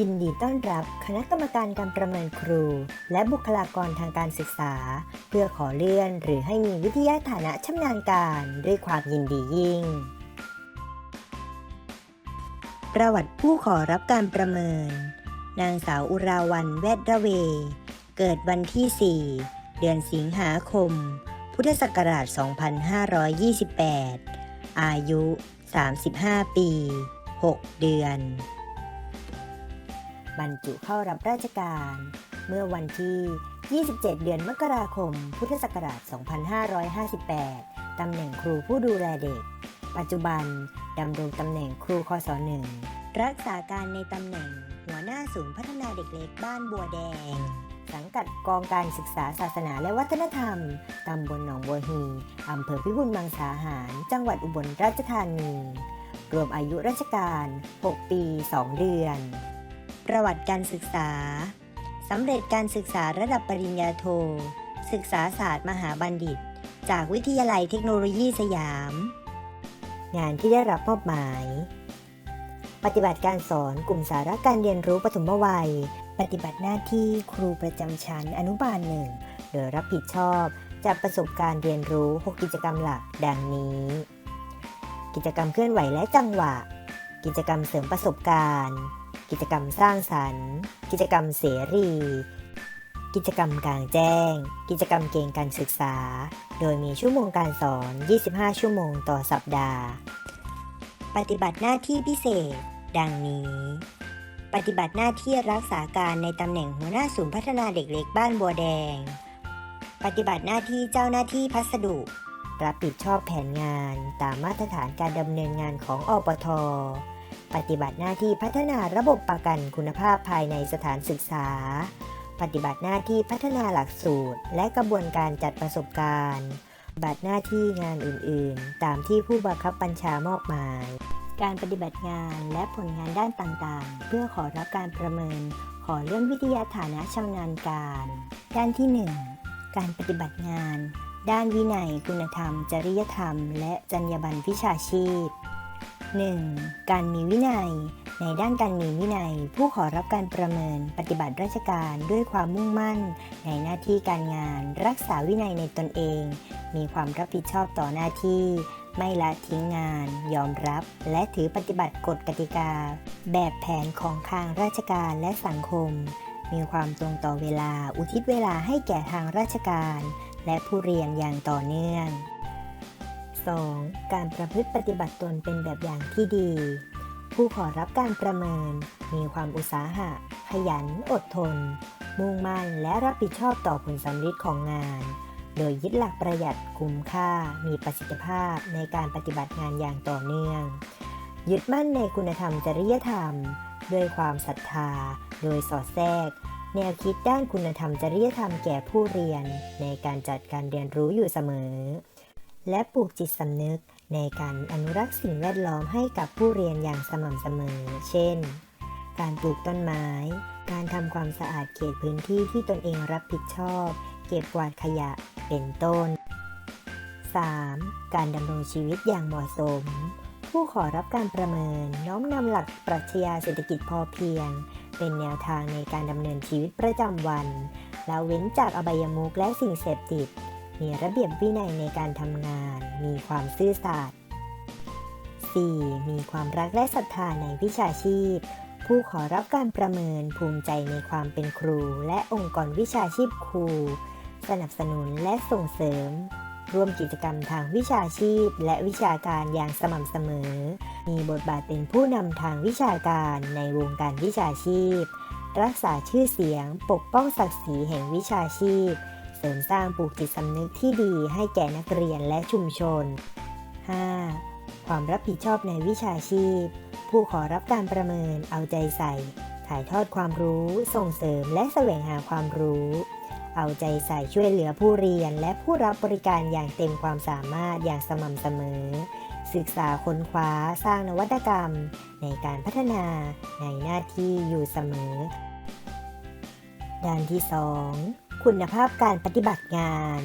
ยินดีต้อนรับคณะกรรมการการประเมินครู และบุคลากรทางการศึกษา เพื่อขอเลื่อนหรือให้มีวิทยาฐานะชำนาญการด้วยความยินดียิ่ง ประวัติผู้ขอรับการประเมิน นางสาวอุราวันแวดระเว เกิดวันที่ 4 เดือนสิงหาคม พุทธศักราช 2528 อายุ 35 ปี 6 เดือน บรรจุเข้ารับราชการ เมื่อวันที่ 27 เดือนมกราคม พุทธศักราช 2558 ตำแหน่งครูผู้ดูแลเด็ก ปัจจุบันดำรงตำแหน่งครูคศหนึ่งรักษาการในตำแหน่ง หัวหน้าศูนย์พัฒนาเด็กเล็กบ้านบัวแดง สังกัดกองการศึกษาศาสนาและวัฒนธรรม ตำบลหนองบัวฮีอำเภอพิบูลมังสาหาร จังหวัดอุบลราชธานี รวมอายุราชการ 6 ปี 2 เดือน ประวัติการศึกษา สำเร็จการศึกษาระดับปริญญาโท ศึกษาศาสตร์มหาบัณฑิต จากวิทยาลัยเทคโนโลยีสยาม งานที่ได้รับมอบหมาย ปฏิบัติการสอนกลุ่มสาระการเรียนรู้ปฐมวัย ปฏิบัติหน้าที่ครูประจำชั้นอนุบาลหนึ่งโดยรับผิดชอบจากประสบการณ์เรียนรู้ 6 กิจกรรมหลักดังนี้ กิจกรรมเคลื่อนไหวและจังหวะ กิจกรรมเสริมประสบการณ์ กิจกรรมสร้างสรรค์ กิจกรรมเสรี กิจกรรมกลางแจ้ง กิจกรรมเกณฑ์การศึกษา โดยมีชั่วโมงการสอน 25 ชั่วโมงต่อสัปดาห์ ปฏิบัติหน้าที่พิเศษ ดังนี้ ปฏิบัติหน้าที่รักษาการในตำแหน่งหัวหน้าศูนย์พัฒนาเด็กเล็กบ้านบัวแดง ปฏิบัติหน้าที่เจ้าหน้าที่พัสดุรับผิดชอบแผนงานตามมาตรฐานการดำเนินงานของอปท ปฏิบัติหน้าที่พัฒนาระบบประกันคุณภาพภายในสถานศึกษา ปฏิบัติหน้าที่พัฒนาหลักสูตร และกระบวนการจัดประสบการณ์บัติหน้าที่งานอื่นๆ ตามที่ผู้บังคับบัญชามอบหมาย การปฏิบัติงานและผลงานด้านต่างๆ เพื่อขอรับการประเมิน ขอเรื่องวิทยาฐานะชำนาญการ ด้านที่ 1 การปฏิบัติงาน ด้านวินัย คุณธรรม จริยธรรม และจรรยาบรรณวิชาชีพ 1. การมีวินัย ในด้านการมีวินัย ผู้ขอรับการประเมินปฏิบัติราชการด้วยความมุ่งมั่น ในหน้าที่การงาน รักษาวินัยในตนเอง มีความรับผิดชอบต่อหน้าที่ ไม่ละทิ้งงาน ยอมรับ และถือปฏิบัติกฎกติกา แบบแผนของทางราชการและสังคม มีความตรงต่อเวลาอุทิศเวลาให้แก่ทางราชการ และผู้เรียนอย่างต่อเนื่อง 2. การประพฤติปฏิบัติตนเป็นแบบอย่างที่ดี ผู้ขอรับการประเมิน มีความอุตสาหะ ขยัน อดทน มุ่งมั่นและรับผิดชอบต่อผลสำฤทธิ์ของงาน โดยยึดหลักประหยัดคุ้มค่า มีประสิทธิภาพในการปฏิบัติงานอย่างต่อเนื่อง ยึดมั่นในคุณธรรมจริยธรรม ด้วยความศรัทธา โดยสอดแทรก แนวคิดด้านคุณธรรมจริยธรรมแก่ผู้เรียน ในการจัดการเรียนรู้อยู่เสมอ และปลูกจิตสำนึก ในการอนุรักษ์สิ่งแวดล้อมให้กับผู้เรียนอย่างสม่ำเสมอ เช่น การปลูกต้นไม้ การทำความสะอาดเขตพื้นที่ที่ตนเองรับผิดชอบ เก็บกวาดขยะ เป็นต้น 3. การดำรงชีวิตอย่างเหมาะสม ผู้ขอรับการประเมิน น้อมนำหลักปรัชญาเศรษฐกิจพอเพียง เป็นแนวทางในการดำเนินชีวิตประจำวัน และเว้นจากอบายมุขและสิ่งเสพติด มีระเบียบวินัยในการทำงาน มีความซื่อสัตย์ 4. มีความรักและศรัทธาในวิชาชีพ ผู้ขอรับการประเมินภูมิใจในความเป็นครู และองค์กรวิชาชีพครู สนับสนุนและส่งเสริม ร่วมกิจกรรมทางวิชาชีพ และวิชาการอย่างสม่ำเสมอ มีบทบาทเป็นผู้นำทางวิชาการในวงการวิชาชีพ รักษาชื่อเสียง ปกป้องศักดิ์ศรีแห่งวิชาชีพ ริมสร้างปลูกจิตสำนึกที่ดีให้แก่นักเรียนและชุมชน 5. ความรับผิดชอบในวิชาชีพ ผู้ขอรับการประเมินเอาใจใส่ ถ่ายทอดความรู้ ส่งเสริมและแสวงหาความรู้ เอาใจใส่ช่วยเหลือผู้เรียนและผู้รับบริการอย่างเต็มความสามารถอย่างสม่ำเสมอ ศึกษาค้นคว้าสร้างนวัตกรรม ในการพัฒนาในหน้าที่อยู่เสมอ ด้านที่ 2 คุณภาพการปฏิบัติงาน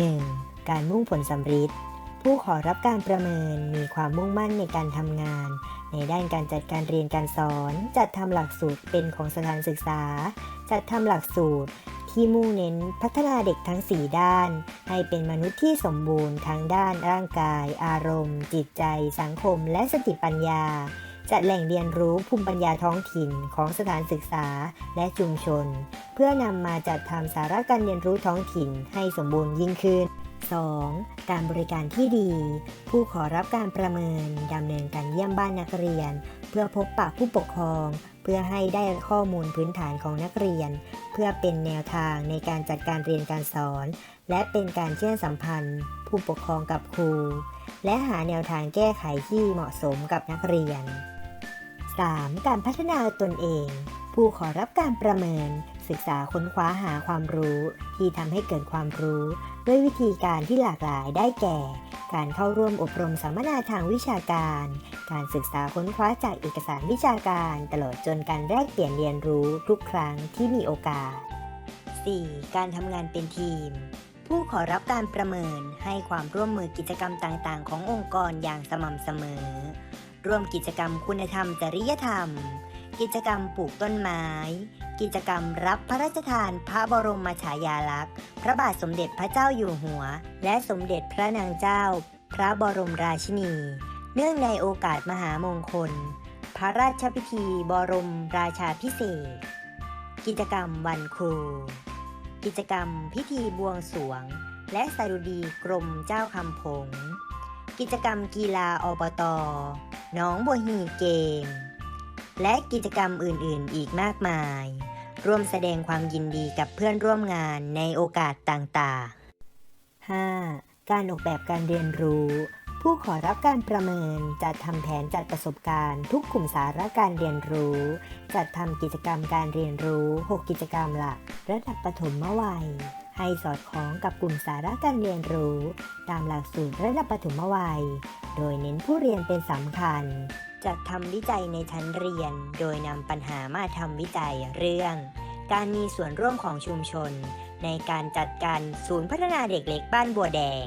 1. การมุ่งผลสำฤทธิ์ผู้ขอรับการประเมินมีความมุ่งมั่นในการทำงาน ในด้านการจัดการเรียนการสอน จัดทำหลักสูตรเป็นของสถานศึกษา จัดทำหลักสูตรที่มุ่งเน้นพัฒนาเด็กทั้ง 4 ด้าน ให้เป็นมนุษย์ที่สมบูรณ์ทั้งด้านร่างกาย อารมณ์ จิตใจ สังคม และสติปัญญา จัดแหล่งเรียนรู้ภูมิปัญญาท้องถิ่นของสถานศึกษาและชุมชน เพื่อนำมาจัดทำสาระการเรียนรู้ท้องถิ่นให้สมบูรณ์ยิ่งขึ้น 2. การบริการที่ดี ผู้ขอรับการประเมินดำเนินการเยี่ยมบ้านนักเรียน เพื่อพบปะผู้ปกครอง เพื่อให้ได้ข้อมูลพื้นฐานของนักเรียน เพื่อเป็นแนวทางในการจัดการเรียนการสอน และเป็นการเชื่อมสัมพันธ์ ผู้ปกครองกับครู และหาแนวทางแก้ไขที่เหมาะสมกับนักเรียน 3. การพัฒนาตนเอง ผู้ขอรับการประเมิน ศึกษาค้นคว้าหาความรู้ ที่ทำให้เกิดความรู้ ด้วยวิธีการที่หลากหลายได้แก่ การเข้าร่วมอบรมสัมมนาทางวิชาการ การศึกษาค้นคว้าจากเอกสารวิชาการ ตลอดจนการแลกเปลี่ยนเรียนรู้ทุกครั้งที่มีโอกาส 4. การทำงานเป็นทีม ผู้ขอรับการประเมินให้ความร่วมมือกิจกรรมต่าง ๆ ขององค์กรอย่างสม่ำเสมอ ร่วมกิจกรรมคุณธรรมจริยธรรม กิจกรรมปลูกต้นไม้ กิจกรรมรับพระราชทานพระบรมฉายาลักษณ์ พระบาทสมเด็จพระเจ้าอยู่หัว และสมเด็จพระนางเจ้า พระบรมราชินี เนื่องในโอกาสมหามงคล พระราชพิธีบรมราชาพิเศษ กิจกรรมวันครู กิจกรรมพิธีบวงสรวง และสดุดีกรมเจ้าคำผงกิจกรรมกีฬาอบตห น้องบัวหีเกม และกิจกรรมอื่นๆ อีกมากมาย ร่วมแสดงความยินดีกับเพื่อนร่วมงานในโอกาสต่างๆ 5. การออกแบบการเรียนรู้ ผู้ขอรับการประเมินจัดทำแผนจัดประสบการณ์ ทุกกลุ่มสาระการเรียนรู้ จัดทำกิจกรรมการเรียนรู้ 6 กิจกรรมหลัก ระดับปฐมวัย ให้สอดคล้องกับกลุ่มสาระการเรียนรู้ ตามหลักสูตรระดับปฐมวัย โดยเน้นผู้เรียนเป็นสำคัญ จัดทำวิจัยในชั้นเรียน โดยนำปัญหามาทำวิจัยเรื่อง การมีส่วนร่วมของชุมชน ในการจัดการศูนย์พัฒนาเด็กเล็กบ้านบัวแดง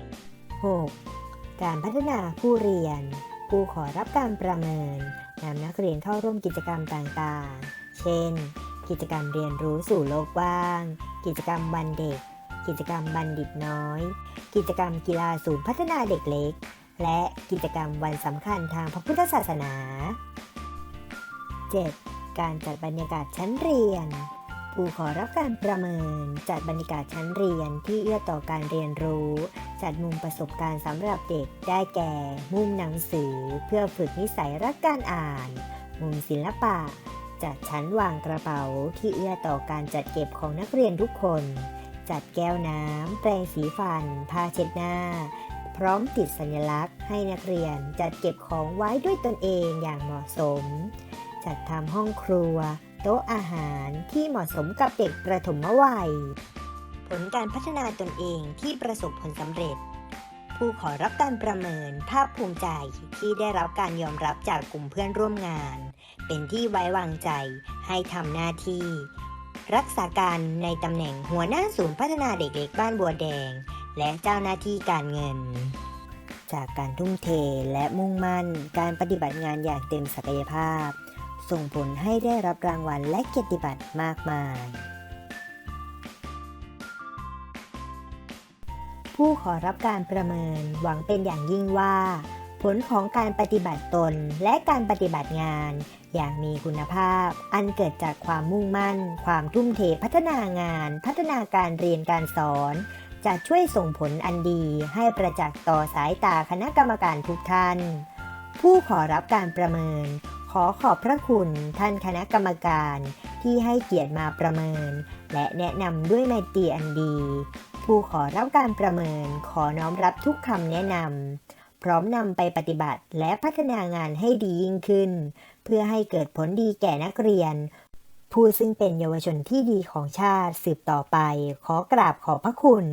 6. การพัฒนาผู้เรียน ผู้ขอรับการประเมินนำนักเรียนเข้าร่วมกิจกรรมต่างๆ เช่น กิจกรรมเรียนรู้สู่โลกว้าง กิจกรรมวันเด็ก กิจกรรมบัณฑิตน้อย กิจกรรมกีฬาศูนย์พัฒนาเด็กเล็ก และกิจกรรมวันสำคัญทางพระพุทธศาสนา 7. การจัดบรรยากาศชั้นเรียนผู้ขอรับการประเมิน จัดบรรยากาศชั้นเรียนที่เอื้อต่อการเรียนรู้ จัดมุมประสบการณ์สำหรับเด็กได้แก่ มุมหนังสือ เพื่อฝึกนิสัยรักการอ่าน มุมศิลปะ จัดชั้นวางกระเป๋าที่เอื้อต่อการจัดเก็บของนักเรียนทุกคน จัดแก้วน้ำ แปรงสีฟัน ผ้าเช็ดหน้า พร้อมติดสัญลักษณ์ ให้นักเรียนจัดเก็บของไว้ด้วยตนเองอย่างเหมาะสม จัดทำห้องครัว โต๊ะอาหารที่เหมาะสมกับเด็กประถมวัย ผลการพัฒนาตนเองที่ประสบผลสำเร็จ ผู้ขอรับการประเมินภาคภูมิใจที่ได้รับการยอมรับจากกลุ่มเพื่อนร่วมงาน เป็นที่ไว้วางใจให้ทำหน้าที่ รักษาการในตำแหน่งหัวหน้าศูนย์พัฒนาเด็กเล็กบ้านบัวแดง และเจ้าหน้าที่การเงิน จากการทุ่มเทและมุ่งมั่นการปฏิบัติงานอย่างเต็มศักยภาพ ส่งผลให้ได้รับรางวัลและเกียรติบัตรมากมาย ผู้ขอรับการประเมินหวังเป็นอย่างยิ่งว่า ผลของการปฏิบัติตนและการปฏิบัติงาน อย่างมีคุณภาพ อันเกิดจากความมุ่งมั่น ความทุ่มเทพัฒนางาน พัฒนาการเรียนการสอน จะช่วยส่งผลอันดีให้ประจักษ์ต่อสายตาคณะกรรมการทุกท่าน ผู้ขอรับการประเมิน ขอขอบพระคุณท่านคณะกรรมการที่ให้เกียรติมาประเมิน และแนะนำด้วยไมตรีอันดี ผู้ขอรับการประเมินขอน้อมรับทุกคำแนะนำ พร้อมนำไปปฏิบัติและพัฒนางานให้ดียิ่งขึ้น เพื่อให้เกิดผลดีแก่นักเรียน ผู้ซึ่งเป็นเยาวชนที่ดีของชาติสืบต่อไป ขอกราบขอบพระคุณ